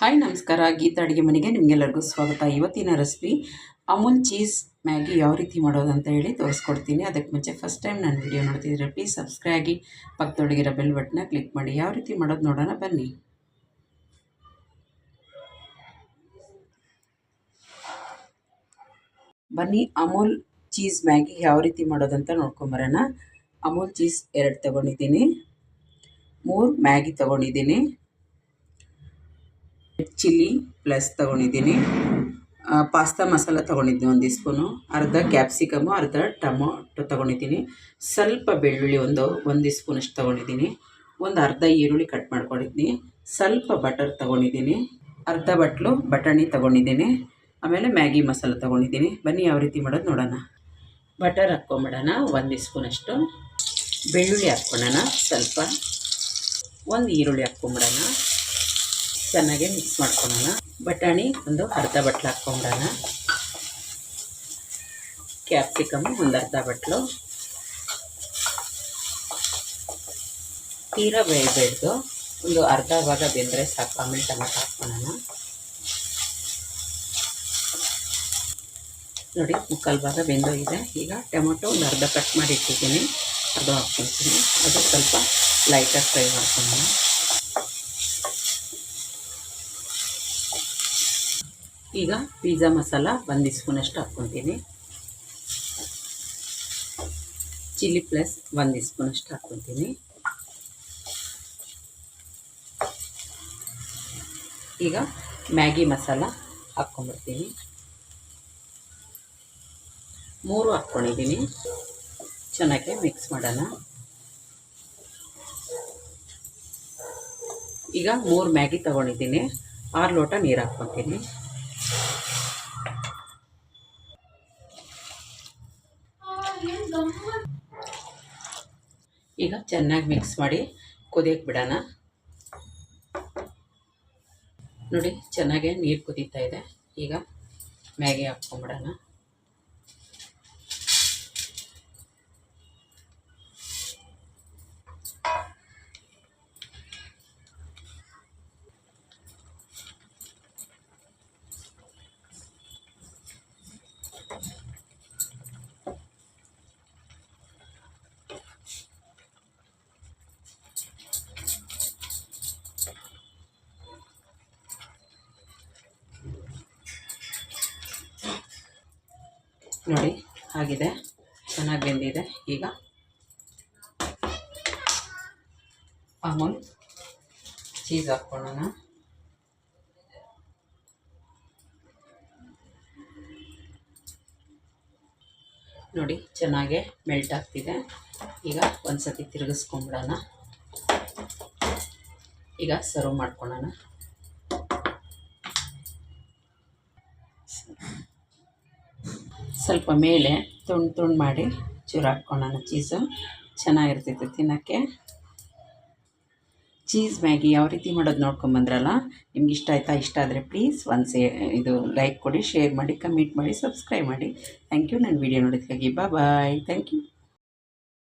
Hi, ನಮಸ್ಕಾರ. ಗೀತಾ ಅಡುಗೆ ಮನೆಗೆ ನಿಮಗೆಲ್ಲರಿಗೂ ಸ್ವಾಗತ. ಇವತ್ತಿನ ರೆಸಿಪಿ ಅಮೂಲ್ ಚೀಸ್ ಮ್ಯಾಗಿ ಯಾವ ರೀತಿ ಮಾಡೋದು ಅಂತ ಹೇಳಿ ತೋರಿಸ್ಕೊಡ್ತೀನಿ. ಅದಕ್ಕೆ ಮುಂಚೆ ಫಸ್ಟ್ ಟೈಮ್ ನಾನು ವಿಡಿಯೋ ನೋಡ್ತಿದ್ರೆ ಪ್ಲೀಸ್ ಸಬ್ಸ್ಕ್ರೈಬ್ ಆಗಿ ಪಕ್ಕದೊಳಗಿರೋ ಬೆಲ್ ಬಟನ್ನ ಕ್ಲಿಕ್ ಮಾಡಿ. ಯಾವ ರೀತಿ ಮಾಡೋದು ನೋಡೋಣ, ಬನ್ನಿ. ಬನ್ನಿ, ಅಮೂಲ್ ಚೀಸ್ ಮ್ಯಾಗಿ ಯಾವ ರೀತಿ ಮಾಡೋದಂತ ನೋಡ್ಕೊಂಬರೋಣ. ಅಮೂಲ್ ಚೀಸ್ ಎರಡು ತೊಗೊಂಡಿದ್ದೀನಿ. ಮೂರು ಮ್ಯಾಗಿ ತೊಗೊಂಡಿದ್ದೀನಿ. ಚಿಲ್ಲಿ ಪ್ಲಸ್ ತೊಗೊಂಡಿದ್ದೀನಿ. ಪಾಸ್ತಾ ಮಸಾಲ ತೊಗೊಂಡಿದ್ದೀನಿ ಒಂದು ಸ್ಪೂನು, ಅರ್ಧ ಕ್ಯಾಪ್ಸಿಕಮು, ಅರ್ಧ ಟೊಮೊಟೊ ತೊಗೊಂಡಿದ್ದೀನಿ. ಸ್ವಲ್ಪ ಬೆಳ್ಳುಳ್ಳಿ ಒಂದು ಒಂದು ಸ್ಪೂನಷ್ಟು ತೊಗೊಂಡಿದ್ದೀನಿ. ಒಂದು ಅರ್ಧ ಈರುಳ್ಳಿ ಕಟ್ ಮಾಡ್ಕೊಂಡಿದ್ದೀನಿ ಸ್ವಲ್ಪ ಬಟರ್ ತೊಗೊಂಡಿದ್ದೀನಿ. ಅರ್ಧ ಬಟ್ಲು ಬಟಾಣಿ ತೊಗೊಂಡಿದ್ದೀನಿ. ಆಮೇಲೆ ಮ್ಯಾಗಿ ಮಸಾಲ ತೊಗೊಂಡಿದ್ದೀನಿ. ಬನ್ನಿ ಯಾವ ರೀತಿ ಮಾಡೋದು ನೋಡೋಣ. ಬಟರ್ ಹಾಕ್ಕೊಂಬಿಡೋಣ, ಒಂದು ಸ್ಪೂನಷ್ಟು. ಬೆಳ್ಳುಳ್ಳಿ ಹಾಕ್ಕೊಳ್ಳೋಣ ಸ್ವಲ್ಪ. ಒಂದು ಈರುಳ್ಳಿ ಹಾಕ್ಕೊಂಬಿಡೋಣ. ಚೆನ್ನಾಗಿ ಮಿಕ್ಸ್ ಮಾಡ್ಕೊಳ್ಳೋಣ. ಬಟಾಣಿ ಒಂದು ಅರ್ಧ ಬಟ್ಲು ಹಾಕ್ಕೊಂಡೋಣ. ಕ್ಯಾಪ್ಸಿಕಮ್ ಒಂದು ಅರ್ಧ ಬಟ್ಲು. ತೀರಾ ಬೇಯಬೇಡ್ದು ಒಂದು ಅರ್ಧ ಭಾಗ ಬೆಂದರೆ ಸಾಕು. ಆಮೇಲೆ ಟೊಮೆಟೊ ಹಾಕ್ಕೊಳ್ಳೋಣ. ನೋಡಿ, ಮುಕ್ಕಾಲು ಭಾಗ ಬೆಂದೋಗಿದೆ. ಈಗ ಟೊಮೊಟೊ ಒಂದು ಅರ್ಧ ಕಟ್ ಮಾಡಿ ಇಟ್ಟಿದ್ದೀನಿ. ಅದು ಹಾಕ್ಕೊಳ್ತೀನಿ. ಅದು ಸ್ವಲ್ಪ ಲೈಟಾಗಿ ಫ್ರೈ ಮಾಡ್ಕೊಳ್ಳೋಣ. ಈಗ ಪಿಜ್ಜಾ ಮಸಾಲ ಒಂದು ಸ್ಪೂನಷ್ಟು ಹಾಕ್ಕೊತೀನಿ. ಚಿಲ್ಲಿ ಪ್ಲಸ್ ಒಂದು ಸ್ಪೂನಷ್ಟು ಹಾಕ್ಕೊತೀನಿ. ಈಗ ಮ್ಯಾಗಿ ಮಸಾಲ ಹಾಕ್ಕೊಂಬಿಡ್ತೀನಿ ಮೂರು ಹಾಕ್ಕೊಂಡಿದ್ದೀನಿ. ಚೆನ್ನಾಗಿ ಮಿಕ್ಸ್ ಮಾಡೋಣ. ಈಗ ಮೂರು ಮ್ಯಾಗಿ ತೊಗೊಂಡಿದ್ದೀನಿ. ಆರು ಲೋಟ ನೀರು ಹಾಕ್ಕೊತೀನಿ. ಈಗ ಚೆನ್ನಾಗಿ ಮಿಕ್ಸ್ ಮಾಡಿ ಕುದಿಯಕ್ಕೆ ಬಿಡೋಣ. ನೋಡಿ ಚೆನ್ನಾಗೆ ನೀರು ಕುದೀತಾ ಇದೆ. ಈಗ ಮ್ಯಾಗಿ ಹಾಕ್ಕೊಂಬಿಡೋಣ. ನೋಡಿ, ಆಗಿದೆ. ಚೆನ್ನಾಗಿ ಬೆಂದಿದೆ. ಈಗ ಅಮೂಲ್ ಚೀಸ್ ಹಾಕ್ಕೊಳ್ಳೋಣ. ನೋಡಿ, ಚೆನ್ನಾಗೆ ಮೆಲ್ಟ್ ಆಗ್ತಿದೆ. ಈಗ ಒಂದು ಸತಿ ತಿರುಗಿಸ್ಕೊಂಬಿಡೋಣ. ಈಗ ಸರ್ವ್ ಮಾಡ್ಕೊಳ್ಳೋಣ. ಸ್ವಲ್ಪ ಮೇಲೆ ತುಂಡು ತುಂಡು ಮಾಡಿ ಚೂರು ಹಾಕ್ಕೊಳ್ಳೋಣ. ಚೀಸು ಚೆನ್ನಾಗಿರ್ತೈತೆ ತಿನ್ನೋಕ್ಕೆ. ಚೀಸ್ ಮ್ಯಾಗಿ ಯಾವ ರೀತಿ ಮಾಡೋದು ನೋಡ್ಕೊಂಬಂದ್ರಲ್ಲ ನಿಮ್ಗೆ ಇಷ್ಟ ಆಯಿತಾ, ಇಷ್ಟ ಆದರೆ ಪ್ಲೀಸ್ ಒಂದು ಸೇ ಇದು ಲೈಕ್ ಕೊಡಿ, ಶೇರ್ ಮಾಡಿ, ಕಮೆಂಟ್ ಮಾಡಿ, ಸಬ್ಸ್ಕ್ರೈಬ್ ಮಾಡಿ. ಥ್ಯಾಂಕ್ ಯು, ನನ್ನ ವೀಡಿಯೋ ನೋಡೋದಕ್ಕಾಗಿ ಬಾಯ್. Thank you.